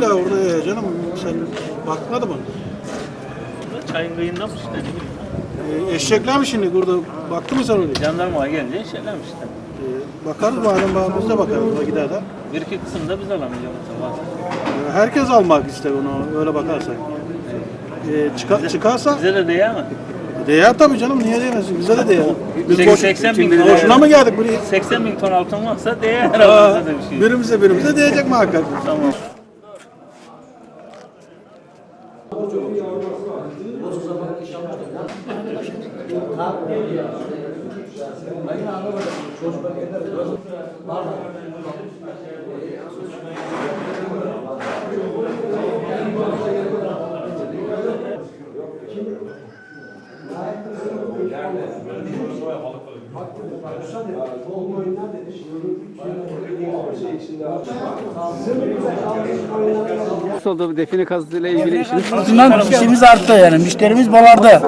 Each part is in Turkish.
Sen bakmadı mı? Çayın kıyından mı işte. Ee, eşekler mi şimdi burada? Baktı mı sen oraya? Jandarmaya gelince şeyler mi işte. Ee, bakarız madem biz de bakarız o gider de. Bir iki kısımda biz alamayacağız. Ee, herkes almak ister onu öyle bakarsak. Ee, çıka- çıkarsa Bize de değer mi? değer tabii canım niye değmesin bize de değer. Biz Sek- boş, 80 bin lira. boşuna mı geldik buraya? 80 bin ton altın varsa değer bize de bir şey. birimize birimize değecek muhakkak. Tamam. Ben anlamadım. Çocuklar kendileri. Var mı? Nasıl oldu bu define kazısıyla ilgili işiniz? Bundan işimiz arttı yani. Müşterimiz bolardı.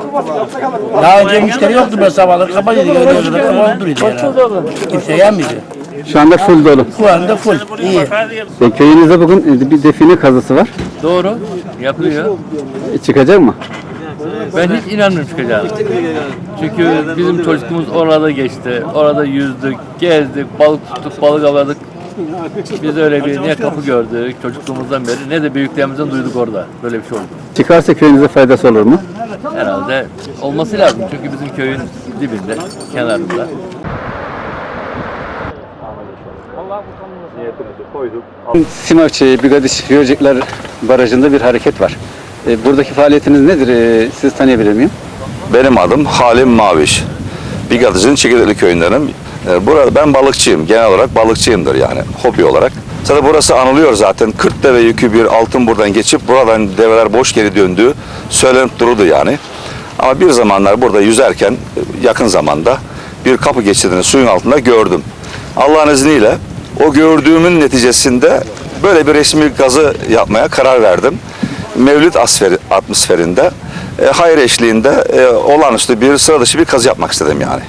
Daha önce müşteri yoktu böyle sabahları kapalıydı. Öyle kadar kapalı duruyordu yani. Kimse gelmiyordu. Şu anda full dolu. Şu anda full. İyi. E, köyünüzde bugün bir define kazısı var. Doğru. Yapılıyor. E, çıkacak mı? Ben hiç inanmıyorum çıkacağına. Çünkü bizim çocukluğumuz orada geçti. Orada yüzdük, gezdik, balık tuttuk, balık avladık. Biz öyle bir ne kapı gördük çocukluğumuzdan beri ne de büyüklerimizden duyduk orada. Böyle bir şey oldu. Çıkarsa köyünüze faydası olur mu? Herhalde olması lazım. Çünkü bizim köyün dibinde, kenarında. Simavçı, Bigadiş, Yörcekler Barajı'nda bir hareket var. E, buradaki faaliyetiniz nedir? E, siz tanıyabilir miyim? Benim adım Halim Maviş. Bigatıcı'nın Çekirdeğli köyündenim. Ee, Burada ben balıkçıyım. Genel olarak balıkçıyımdır yani hobi olarak. Zaten burası anılıyor zaten. 40 deve yükü bir altın buradan geçip buradan develer boş geri döndüğü söylenip dururdu yani. Ama bir zamanlar burada yüzerken yakın zamanda bir kapı geçidini suyun altında gördüm. Allah'ın izniyle o gördüğümün neticesinde böyle bir resmi gazı yapmaya karar verdim. Asferi- atmosferinde e, hayır eşliğinde e, olağanüstü bir sıra dışı bir kazı yapmak istedim yani.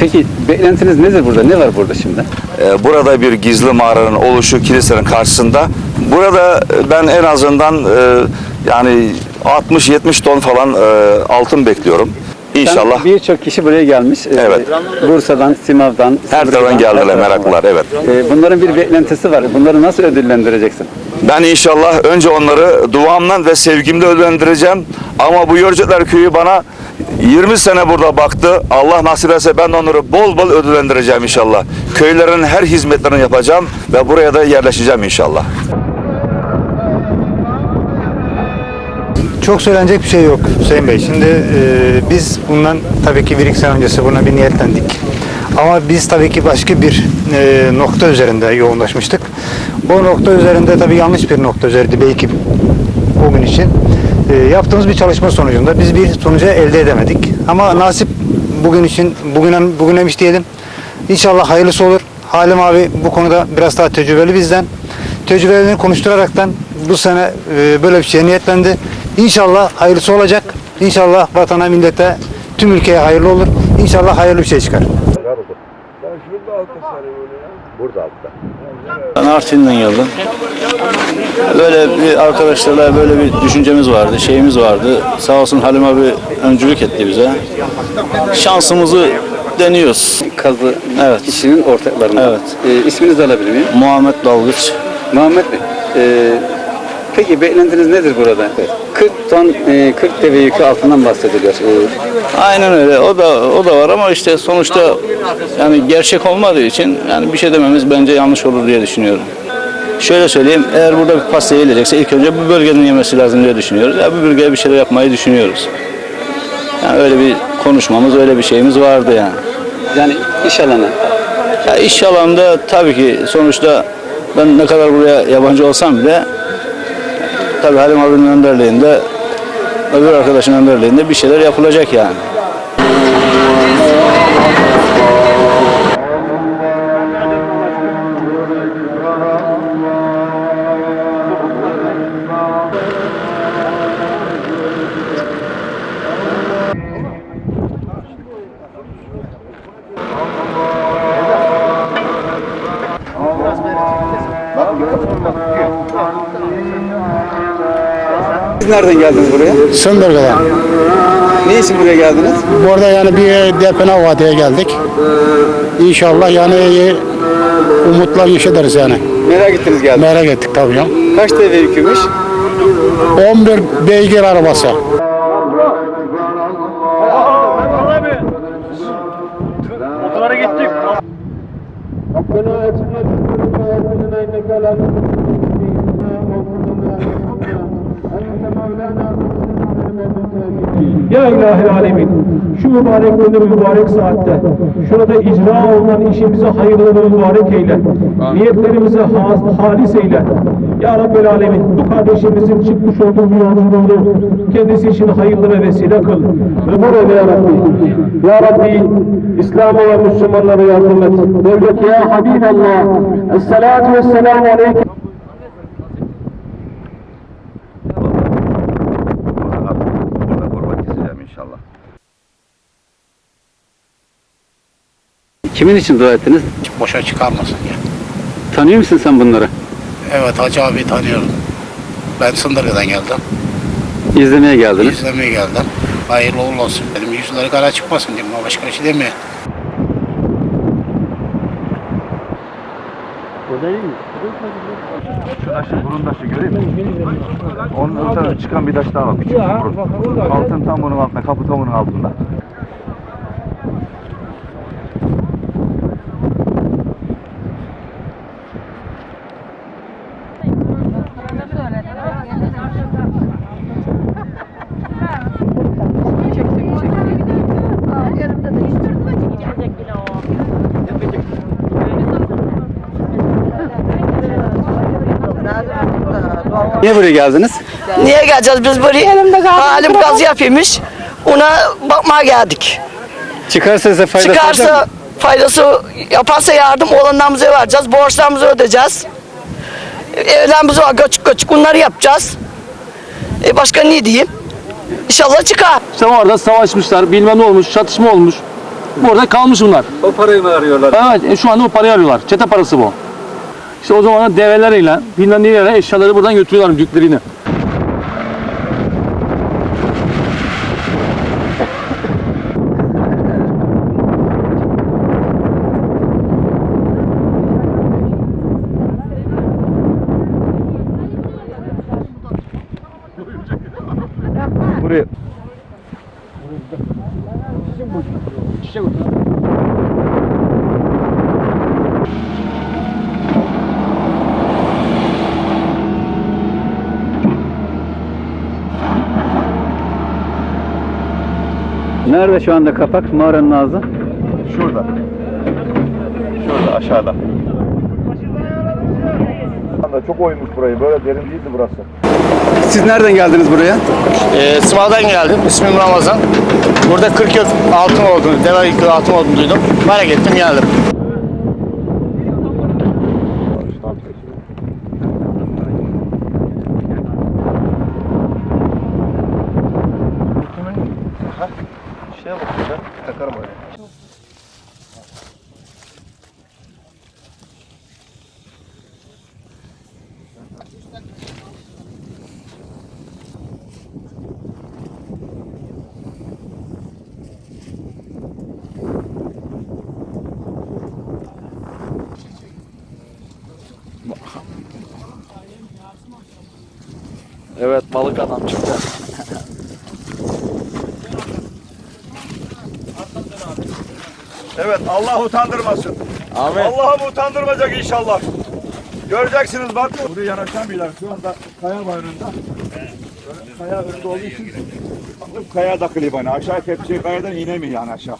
Peki beklentiniz nedir burada? Ne var burada şimdi? E, burada bir gizli mağaranın oluşu kilisenin karşısında. Burada e, ben en azından e, yani 60-70 ton falan e, altın bekliyorum. İnşallah Birçok kişi buraya gelmiş. E, Evet. Bursa'dan, Simav'dan, her taraftan geldiler meraklılar evet. E, bunların bir beklentisi var. Bunları nasıl ödüllendireceksin? Ben inşallah önce onları duamla ve sevgimle ödüllendireceğim. Ama bu Yörcekler Köyü bana 20 sene burada baktı. Allah nasip etse ben onları bol bol ödüllendireceğim inşallah. Köylerin her hizmetlerini yapacağım ve buraya da yerleşeceğim inşallah. Çok söylenecek bir şey yok Hüseyin Bey. Şimdi e, biz bundan tabii ki bir iki sene öncesi buna bir niyetlendik. Ama biz tabii ki başka bir e, nokta üzerinde yoğunlaşmıştık. O nokta üzerinde tabii yanlış bir nokta üzerinde belki o gün için. E, yaptığımız bir çalışma sonucunda biz bir sonuca elde edemedik. Ama nasip bugün için bugüne, bugünemiş diyelim. İnşallah hayırlısı olur. Halim abi bu konuda biraz daha tecrübeli bizden. Tecrübelerini konuşturaraktan bu sene e, böyle bir şeye niyetlendi. İnşallah hayırlısı olacak. İnşallah vatana, millete, tüm ülkeye hayırlı olur. İnşallah hayırlı bir şey çıkar. Ben Artvin'den geldim. Böyle bir arkadaşlarla böyle bir düşüncemiz vardı, şeyimiz vardı. Sağ olsun Halim abi öncülük etti bize. Şansımızı deniyoruz. Kazı Evet. işinin ortaklarından. Evet. E, isminizi alabilir miyim? Muhammed Dalgıç. Muhammed Bey. e, peki beklentiniz nedir burada? 40 ton, e, 40 deve yükü altından bahsediliyor. E, Aynen öyle. O da o da var ama işte sonuçta yani gerçek olmadığı için yani bir şey dememiz bence yanlış olur diye düşünüyorum. Şöyle söyleyeyim, eğer burada bir pasta yenilecekse ilk önce bu bölgenin yemesi lazım diye düşünüyoruz. Ya bu bölgeye bir şeyler yapmayı düşünüyoruz. Yani öyle bir konuşmamız, öyle bir şeyimiz vardı yani. yani iş alanı. Ya iş alanında tabii ki sonuçta ben ne kadar buraya yabancı olsam bile tabii Halim abinin önderliğinde öbür arkadaşın önderliğinde bir şeyler yapılacak yani. Nereden geldiniz buraya? Sındırgı'dan. Ne için buraya geldiniz? Burada yani bir depene vadiye geldik. İnşallah yani umutla yaşarız yani. Merak ettiniz geldiniz. Merak ettik tabii ya. Kaç deve yükümüş? 11 beygir arabası. Otolara gittik. Ya ilahi alemin şu mübarek günde mübarek saatte şurada icra olunan işimizi hayırlı ve mübarek eyle. Niyetlerimizi ha- halis eyle. Ya Rabbel alemin bu kardeşimizin çıkmış olduğu bu yolculuğunu kendisi için hayırlı ve vesile kıl. Ömür eyle ya Rabbi. Ya Rabbi İslam'a ve Müslümanlara yardım et. Devlet ya Habiballah. Esselatu vesselamu aleyke. Burada kurban keseceğim inşallah. Kimin için dua ettiniz? Boşa çıkarmasın ya. Tanıyor musun sen bunları? Evet Hacı abi tanıyorum. Ben Sındırgı'dan geldim. İzlemeye geldiniz. İzlemeye geldim. Hayırlı uğurlu olsun. Benim yüzleri kara çıkmasın diyeyim. Başka bir şey demiyor. Şu taşı burun taşı göreyim mi? Onun tarafı çıkan bir taş daha var. Küçük bir burun. Altın tam bunun altında. Kapı tam bunun altında. Niye buraya geldiniz? Niye geleceğiz biz buraya? Halim gaz yapıyormuş. Ona bakmaya geldik. Çıkarsa size faydası Çıkarsa faydası yaparsa yardım olanlarımıza vereceğiz. Borçlarımızı ödeyeceğiz. Evlerimiz var göçük göçük bunları yapacağız. E başka ne diyeyim? İnşallah çıkar. İşte orada savaşmışlar, bilmem ne olmuş, çatışma olmuş. Burada kalmış bunlar. O parayı mı arıyorlar? Evet, e, şu anda o parayı arıyorlar. Çete parası bu. İşte o zaman develeriyle, bilmem neyle eşyaları buradan götürüyorlar yüklerini. Buraya. Nerede şu anda kapak? Mağaranın ağzı. Şurada. Şurada aşağıda. Çok oymuş burayı. Böyle derin değildi burası. Siz nereden geldiniz buraya? Ee, Sımav'dan geldim. İsmim Ramazan. Burada 40 yıl altın olduğunu, deve yükü altın olduğunu duydum. Merak ettim geldim. Evet balık adam çıktı. Evet Allah utandırmasın. Amin. Allah'ım utandırmayacak inşallah. Göreceksiniz bak. Buraya yanaşamıyorlar şu anda kaya. Böyle kaya önünde olduğu için kaya takılıyor bana. Aşağı kepçeyi kayadan inemiyor yani aşağı.